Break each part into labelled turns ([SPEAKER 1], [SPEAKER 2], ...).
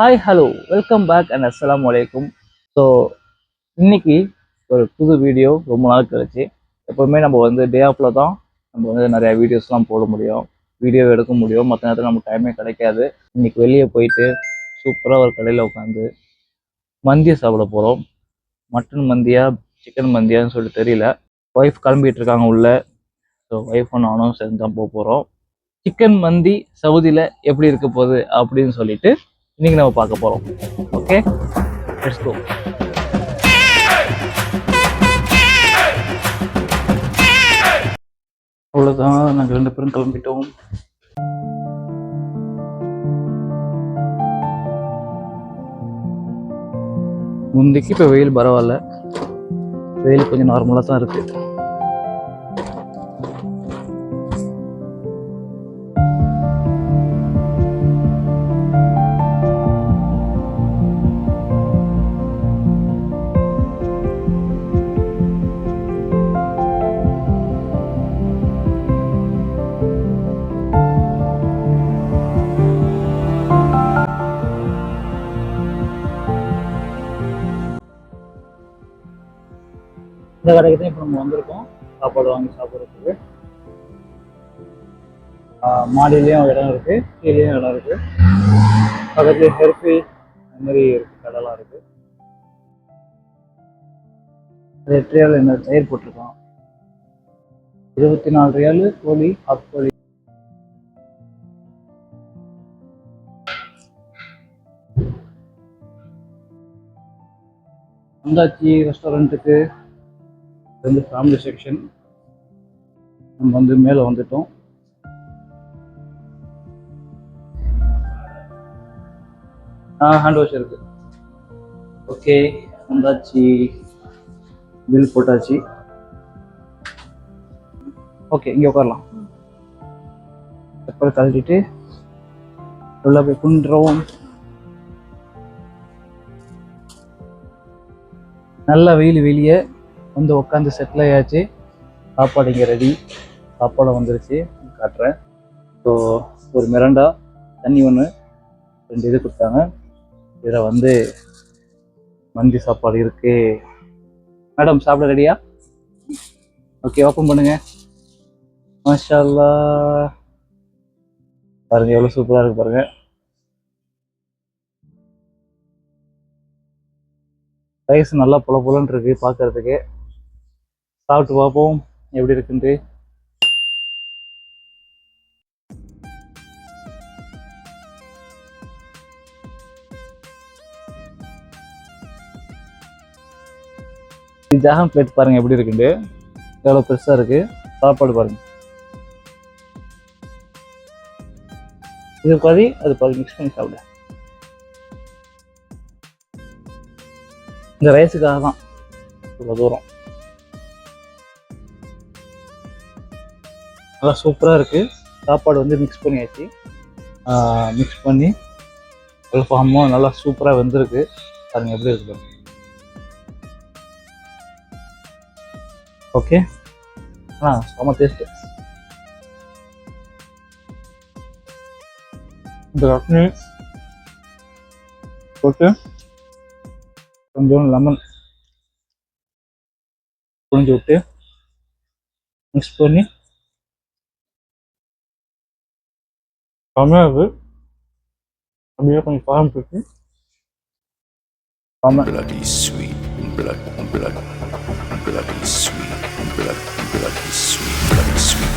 [SPEAKER 1] Hi hello welcome back and அஸ்லாம் வலைக்கும் so இன்னைக்கு ஒரு புது வீடியோ ரொம்ப நாள் கழிச்சு. எப்போவுமே நம்ம வந்து டே ஆஃபில் தான் நம்ம வந்து நிறையா வீடியோஸ்லாம் போட முடியும். வீடியோ எடுக்க முடியும். மற்ற நேரத்தில் நமக்கு டைமே கிடைக்காது. இன்னைக்கு வெளியே போயிட்டு சூப்பராக ஒரு கடையில் உட்காந்து மந்தியை சாப்பிட போகிறோம் மட்டன் மந்தியா சிக்கன் மந்தியான்னு சொல்லிட்டு தெரியல. ஒய்ஃப் கிளம்பிட்டு இருக்காங்க உள்ள. ஸோ ஒய்ஃபும் நானும் சேர்ந்து தான் போக போகிறோம் சிக்கன் மந்தி சவுதியில் எப்படி இருக்க போகுது அப்படின்னு சொல்லிட்டு இன்னைக்கு நம்ம பார்க்க போறோம். ஓகே லெட்ஸ் கோ அவ்வளோதான் நாங்கள் ரெண்டு பேரும் கிளம்பிட்டோம். முந்தைக்கு இப்போ வெயில் பரவாயில்ல. வெயில் கொஞ்சம் நார்மலாக தான் இருக்குது இந்த கடைக்கு தான் இப்போ நம்ம வந்திருக்கோம். சாப்பாடு வாங்கி சாப்பிட்றதுக்கு. மாடியிலையும் இடம் இருக்கு கீழேயும் இடம் இருக்கு. பக்கத்துல ஹெர்பி அந்த மாதிரி இருக்கு கடைலாம் இருக்கு. எட்டு ரியால் என்ன தயிர் போட்டிருக்கோம் இருபத்தி நாலு ரியாலு கோழி ஹாஃப் கோழி. வந்தாச்சி ரெஸ்டாரண்ட்டுக்கு இது வந்து ஃபேமிலி செக்ஷன் நம்ம வந்து மேலே வந்துட்டோம். ஆ ஹேண்ட் வாஷ் இருக்கு. ஓகே வந்தாச்சு. பில் போட்டாச்சு. ஓகே இங்கே உட்காரலாம். செப்பல் கழட்டிட்டு உள்ள போய் குண்டுறோம் நல்ல வெயில் வெளியே. வந்து உட்காந்து செட்டில் ஆயாச்சு. சாப்பாடு இங்கே ரெடி சாப்பாடு வந்துருச்சு. காட்டுறேன். ஸோ ஒரு மிரண்டா தண்ணி ஒன்று ரெண்டு இது கொடுத்தாங்க. இதில் வந்து மந்தி சாப்பாடு இருக்கு. மேடம் சாப்பிட ரெடியா ஓகே ஓப்பன் பண்ணுங்க. மாஷா பாருங்க எவ்வளோ சூப்பராக இருக்கு பாருங்க. ரைஸ் நல்லா புல புலன்னு இருக்கு பார்க்கறதுக்கு சாப்பிட்டு பார்ப்போம். எப்படி இருக்குன்ட்டு. ஜாகம் பிளேட் பாருங்க எப்படி இருக்குண்டு எவ்வளோ பெருசாக இருக்கு. சாப்பாடு பாருங்க. இது பாதி அது பாதி மிக்ஸ் பண்ணி சாப்பிடு. இந்த ரைஸுக்காக தான் இவ்வளோ தூரம். நல்லா சூப்பராக இருக்குது சாப்பாடு வந்து மிக்ஸ் பண்ணியாச்சு. மிக்ஸ் பண்ணி அல்ஃபாமும் நல்லா சூப்பராக வெந்திருக்கு. பாருங்கள் எப்படி இருக்கு ஓகே ஆ செம டேஸ்ட்டு இந்த ரட்னி போட்டு கொஞ்சம் லெமன் புழிஞ்சு விட்டு மிக்ஸ் பண்ணி செம்மையாக இருக்கு அப்படியே கொஞ்சம் காரம் செம்ம
[SPEAKER 2] bloody sweet, blood, blood, bloody sweet, blood, bloody sweet, bloody sweet,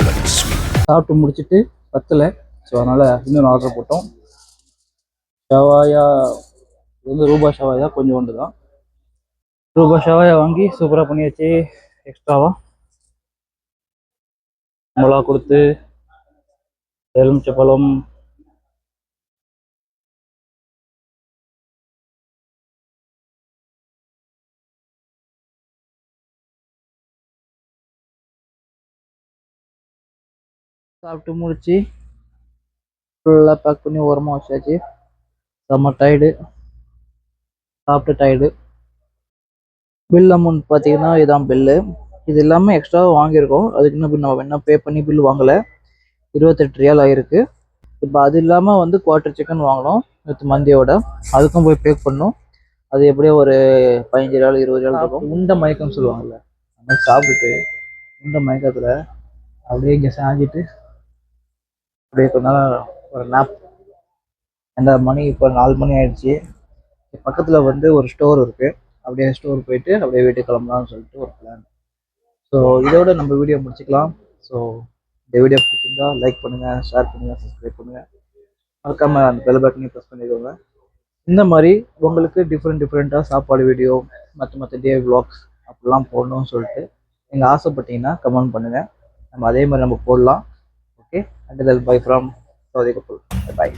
[SPEAKER 2] bloody sweet.
[SPEAKER 1] சாப்பிட்டு முடிச்சிட்டு பத்தலை. ஸோ அதனால் இன்னொரு ஆர்டர் போட்டோம். ஷவாயா இது வந்து ரூபா ஷவாயா கொஞ்சோண்டு தான் ரூபா ஷவாயா வாங்கி சூப்பராக பண்ணியாச்சு. எக்ஸ்ட்ராவா மிளகா கொடுத்து எலுமிச்சை பழம் சாப்பிட்டு முடிச்சு ஃபுல்லாக பேக் பண்ணி ஓரமாக வச்சாச்சு. செம்ம டயர்டு சாப்பிட்டு டயர்டு பில் அமௌண்ட் பார்த்தீங்கன்னா இதான் பில்லு இது எல்லாமே எக்ஸ்ட்ரா வாங்கியிருக்கோம். அதுக்கு இன்னும் நம்ம என்ன பே பண்ணி பில் வாங்கலை. இருபத்தெட்டு ரியால் ஆயிருக்கு. இப்போ அது இல்லாமல் வந்து குவார்ட்டர் சிக்கன் வாங்கினோம்
[SPEAKER 3] வித் மந்தியோட. அதுக்கும் போய் பேக் பண்ணோம். அது எப்படியோ ஒரு பதினஞ்சு ரியால் இருபது ரியால் இருக்கும்.
[SPEAKER 1] உண்ட மயக்கம்னு சொல்லுவாங்கல்ல. அந்த சாப்பிட்டுட்டு உண்ட மயக்கத்தில் அப்படியே இங்கே சாஞ்சிட்டு அப்படியே கொஞ்ச நாள் ஒரு நாப் அந்த மணி இப்போ நாலு மணி ஆயிடுச்சு. பக்கத்தில் வந்து ஒரு ஸ்டோர் இருக்குது அப்படியே ஸ்டோர் போயிட்டு அப்படியே வீட்டுக்கு கிளம்பலாம்னு சொல்லிட்டு ஒரு பிளான் ஸோ இதோட நம்ம வீடியோ முடிச்சுக்கலாம். ஸோ இந்த வீடியோ பிடிச்சிருந்தா லைக் பண்ணுங்கள் ஷேர் பண்ணுங்க சப்ஸ்கிரைப் பண்ணுங்கள் மறக்காம அந்த பெல் பட்டனையும் ப்ரெஸ் பண்ணிக்கோங்க. இந்த மாதிரி உங்களுக்கு டிஃப்ரெண்ட் டிஃப்ரெண்ட்டாக சாப்பாடு வீடியோ மற்ற மற்ற டே விளாக்ஸ் அப்படிலாம் போடணும்னு சொல்லிட்டு நீங்கள் ஆசைப்பட்டீங்கன்னா கமெண்ட் பண்ணுங்கள் நம்ம அதே மாதிரி நம்ம போடலாம். Okay and bye from Saudi Kapoor bye